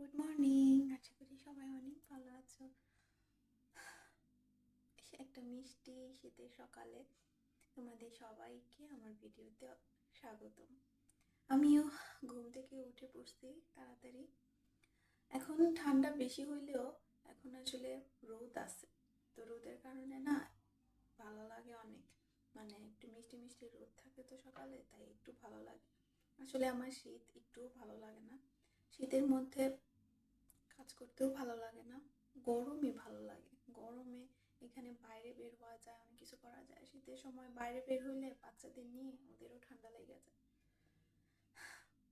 Good morning আশা করি সবাই অনেক ভালো আছো। একটা মিষ্টি শীতের সকালে তোমাদের সবাইকে আমার ভিডিওতে স্বাগতম। আমিও ঘুম থেকে উঠে পড়ছি তাড়াতাড়ি। এখন ঠান্ডা বেশি হইলেও এখন আসলে রোদ আছে। তো রোদের কারণে না ভালো লাগে অনেক। মানে একটু মিষ্টি মিষ্টি রোদ থাকে তো সকালে, তাই একটু ভালো লাগে। আসলে আমার শীত একটুও ভালো লাগে না। শীতের মধ্যে করতেও ভালো লাগে না। গরমই ভালো লাগে। গরমে এখানে বাইরে বের হওয়া যায়, অনেক কিছু করা যায়। শীতের সময় বাইরে বের হইলে বাচ্চাদের নিয়ে ওদেরও ঠান্ডা লেগে যায়।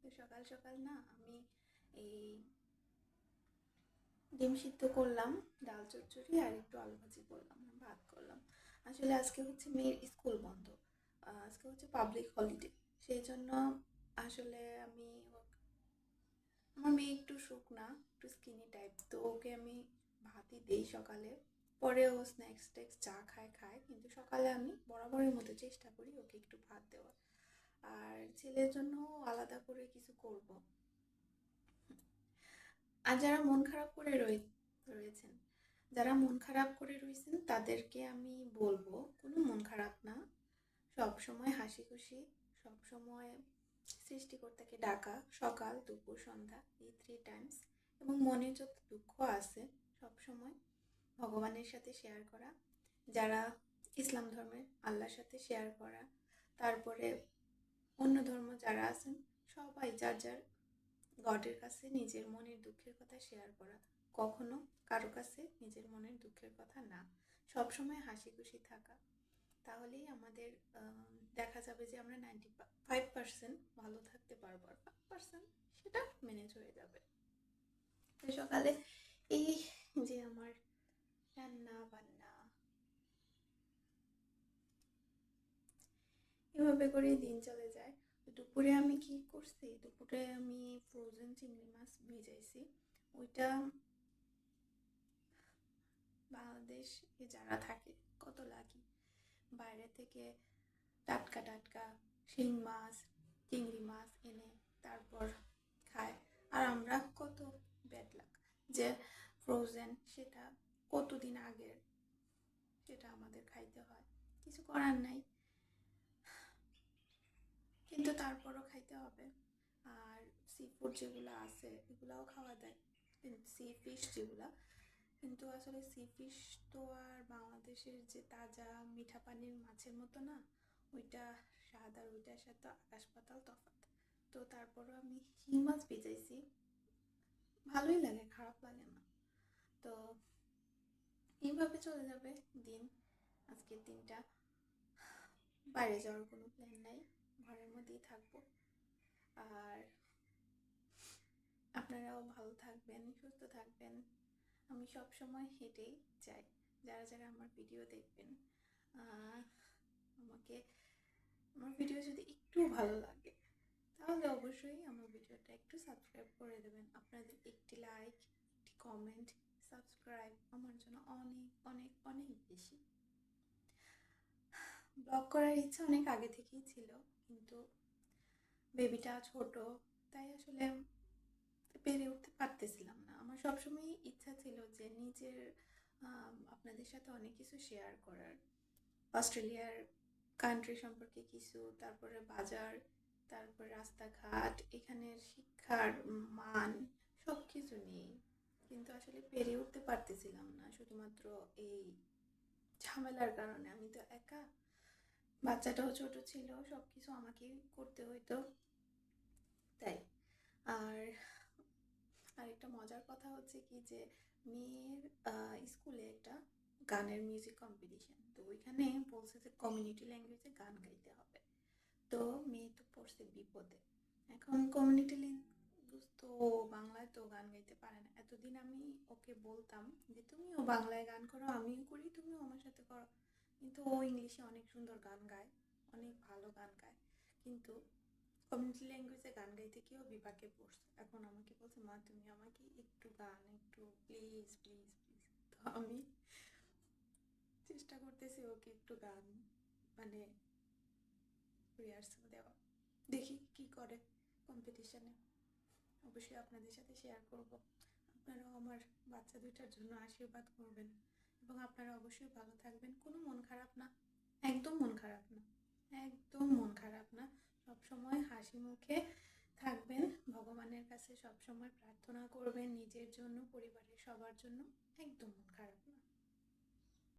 তো সকাল সকাল না আমি এই ডিম সিদ্ধ করলাম, ডাল চচ্চড়ি আর একটু আলু ভাজি করলাম, ভাত করলাম। আসলে আজকে হচ্ছে মেয়ের স্কুল বন্ধ। আজকে হচ্ছে পাবলিক হলিডে সেই জন্য আসলে আমি আমার মেয়ে একটু শুকনা, একটু স্কিনি টাইপ তো ওকে আমি ভাতই দেই সকালে। পরে ও স্ন্যাক্স ট্যাক্স চা খায় খায়, কিন্তু সকালে আমি বরাবরের মতো চেষ্টা করি ওকে একটু ভাত দেওয়ার। আর ছেলের জন্য আলাদা করে কিছু করব। আর যারা মন খারাপ করে রয়ে, রয়েছেন, যারা মন খারাপ করে রয়েছেন, তাদেরকে আমি বলব, কোনো মন খারাপ না। সব সময় হাসি খুশি সব সময় সৃষ্টিকর্তাকে ডাকা, সকাল, দুপুর, সন্ধ্যা, এই থ্রি টাইমস এবং মনে যত দুঃখ আছে, সব সময় ভগবানের সাথে শেয়ার করা, যারা ইসলাম ধর্মের আল্লাহর সাথে শেয়ার করা, তারপরে অন্য ধর্ম যারা আছেন, সবাই যার যার গডের কাছে নিজের মনের দুঃখের কথা শেয়ার করা, কখনো কারও কাছে নিজের মনের দুঃখের কথা না। সব সময় হাসি খুশি থাকা তাহলেই আমাদের দেখা যাবে যে আমরা নাইনটি ফাইভ পার্সেন্ট ভালো থাকতে পারব আর ফাইভ পার্সেন্ট সেটা ম্যানেজ হয়ে যাবে। সকালে এই যে আমার রান্না বান্না, এভাবে করেই দিন চলে যায়। দুপুরে আমি কি করছি? দুপুরে আমি ফ্রোজেন চিংড়ি মাছ ভেজাইছি। ওইটা বাংলাদেশে যারা থাকে, কত লাকি বাইরে থেকে টাটকা টাটকা শিং মাছ, চিংড়ি মাছ এনে তারপর খায়। আর আমরা কত ব্যাড লাক যে ফ্রোজেন সেটা কতদিন আগের সেটা আমাদের খাইতে হয়। কিছু করার নাই। কিন্তু তারপরও খাইতে হবে। আর সি ফুড যেগুলো আছে, এগুলাও খাওয়া দেয় সি ফিশ যেগুলা। কিন্তু আসলে সি ফিশ তো আর বাংলাদেশের যে তাজা মিঠা পানির মাছের মতো না, ওইটা স্বাদ আর ওইটার সাথে আকাশ পাতাল তফাৎ। তো তারপরও আমি শিং মাছ ভেজাইছি। ভালোই লাগে, খারাপ লাগে না। তো এইভাবে চলে যাবে দিন। আজকের দিনটা বাইরে যাওয়ার কোনো প্ল্যান নাই, ঘরের মধ্যেই থাকব। আর আপনারাও ভালো থাকবেন, সুস্থ থাকবেন। আমি সব সময় হেঁটেই যাই। যারা যারা আমার ভিডিও দেখবেন আমাকে, আমার ভিডিও যদি একটু ভালো লাগে, তাহলে অবশ্যই আমার ভিডিওটা একটু সাবস্ক্রাইব করে দেবেন। আপনাদের একটি লাইক একটি কমেন্ট সাবস্ক্রাইব আমার জন্য অনেক অনেক অনেক বেশি। ব্লগ করার ইচ্ছা অনেক আগে থেকেই ছিল, কিন্তু বেবিটা ছোট, তাই আসলে পেরে উঠতে পারতেছিলাম না। আমার সবসময় ইচ্ছা ছিল যে নিজের আপনাদের সাথে অনেক কিছু শেয়ার করার। অস্ট্রেলিয়ার কান্ট্রি সম্পর্কে কিছু, তারপরে বাজার, তারপর রাস্তাঘাট, এখানের শিক্ষার মান সব কিছু নিয়ে কিন্তু আসলে পেরে উঠতে পারতেছিলাম না, শুধুমাত্র এই ঝামেলার কারণে। আমি তো একা, বাচ্চাটাও ছোট ছিল সব কিছু আমাকেই করতে হইতো। তাই, আর আরেকটা মজার কথা হচ্ছে কি যে মেয়ের স্কুলে একটা গানের মিউজিক কম্পিটিশন তো ওইখানে বলছে যে কমিউনিটি ল্যাঙ্গুয়েজে গান গাইতে হবে। তো মেয়ে তো পড়ছে বিপদে। এখন কমিউনিটি ল্যাঙ্গুয়েজ তো বাংলায় তো গান গাইতে পারে না। এতদিন আমি ওকে বলতাম যে, তুমিও বাংলায় গান করো, আমিও করি, তুমিও আমার সাথে করো। কিন্তু ও ইংলিশে অনেক সুন্দর গান গায়, অনেক ভালো গান গায়। কিন্তু কমিউনিটি ল্যাঙ্গুয়েজে গান গাইতে গিয়েও বিপাকে পড়ছে। এখন আমাকে বলছে, মা, তুমি আমাকে একটু গান, একটু প্লিজ প্লিজ প্লিজ তো আমি চেষ্টা করতেছি ওকে একটু গান মানে রিহার্সাল দেওয়া। দেখি কি করে কম্পিটিশানে অবশ্যই আপনাদের সাথে শেয়ার করব। আপনারাও আমার বাচ্চা দুইটার জন্য আশীর্বাদ করবেন এবং আপনারা অবশ্যই ভালো থাকবেন। কোনো মন খারাপ না। একদম মন খারাপ না। একদম মন খারাপ না। মুখে থাকবেন। ভগবানের কাছে সবসময় প্রার্থনা করবেন, নিজের জন্য, পরিবারের সবার জন্য। একদম খারাপ না।